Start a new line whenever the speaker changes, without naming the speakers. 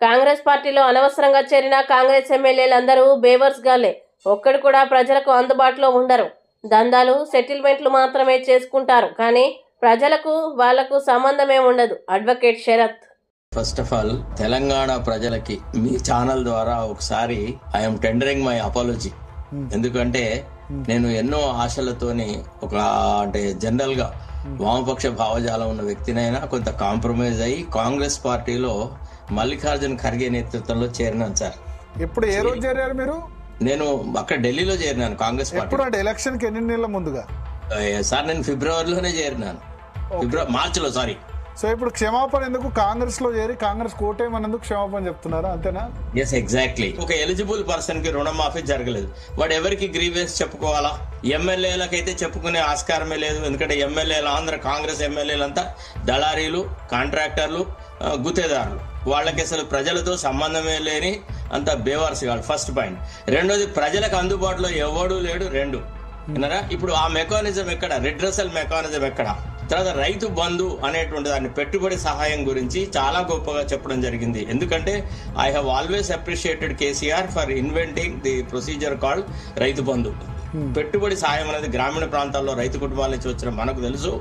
కాంగ్రెస్ పార్టీలో అనవసరంగా చేరిన కాంగ్రెస్ ఎమ్మెల్యేలందరూ బేవర్స్ గాలే. ఒక్కడు కూడా ప్రజలకు అందుబాటులో ఉండరు. దందాలు సెటిల్మెంట్లు మాత్రమే చేసుకుంటారు. కానీ ప్రజలకు వాళ్ళకు సంబంధమే ఉండదు. Advocate Sarath.
First of all Telangana ప్రజలకి మీ ఛానల్ ద్వారా ఒకసారి ఐఎమ్ టెండరింగ్ మై అపాలజీ. ఎందుకంటే నేను ఎన్నో ఆశలతోని ఒక అంటే జనరల్గా వామపక్ష భావజాలం ఉన్న వ్యక్తినైనా కొంత కాంప్రమైజ్ అయ్యి కాంగ్రెస్ పార్టీలో మల్లికార్జున్ ఖర్గే నేతృత్వంలో చేరినాను సార్.
ఎప్పుడు ఏ రోజు చేరారు మీరు?
నేను అక్కడ ఢిల్లీలో చేరినాను కాంగ్రెస్ పార్టీ
ఎప్పుడు అంటే ఎలక్షన్కి ఎన్ని నెలల ముందుగా?
సార్ నేను ఫిబ్రవరిలోనే చేరినాను. ఫిబ్రవరి మార్చిలో సారీ.
సో ఇప్పుడు క్షమాపణ ఎందుకు కాంగ్రెస్లో చేరి కాంగ్రెస్ కోటేమన్నందుకు క్షమాపణ చెప్తున్నారా అంతేనా?
ఎస్ ఎగ్జాక్ట్లీ ఒక ఎలిజిబుల్ పర్సన్కి రుణమాఫీ జరగలేదు. వాడు ఎవరికి గ్రీవెన్స్ చెప్పుకోవాలా? ఎమ్మెల్యేలకైతే చెప్పుకునే ఆస్కారమే లేదు. ఎందుకంటే ఎమ్మెల్యేలు ఆంధ్ర కాంగ్రెస్ ఎమ్మెల్యేలంతా దళారీలు కాంట్రాక్టర్లు గుత్తేదారులు. వాళ్ళకి అసలు ప్రజలతో సంబంధమే లేని అంత బేవార్స్ కాదు. ఫస్ట్ పాయింట్ రెండోది ప్రజలకు అందుబాటులో ఎవడూ లేడు రెండు. విన్నారా? ఇప్పుడు ఆ మెకానిజం ఎక్కడ? రిడ్రసల్ మెకానిజం ఎక్కడ? తర్వాత రైతు బంధు అనేటువంటి దాన్ని పెట్టుబడి సహాయం గురించి చాలా గొప్పగా చెప్పడం జరిగింది. ఎందుకంటే I have always appreciated KCR for inventing the procedure called Rythu Bandhu. పెట్టుబడి సాయం అనేది గ్రామీణ ప్రాంతాల్లో రైతు కుటుంబాల నుంచి వచ్చిన మనకు తెలుసు.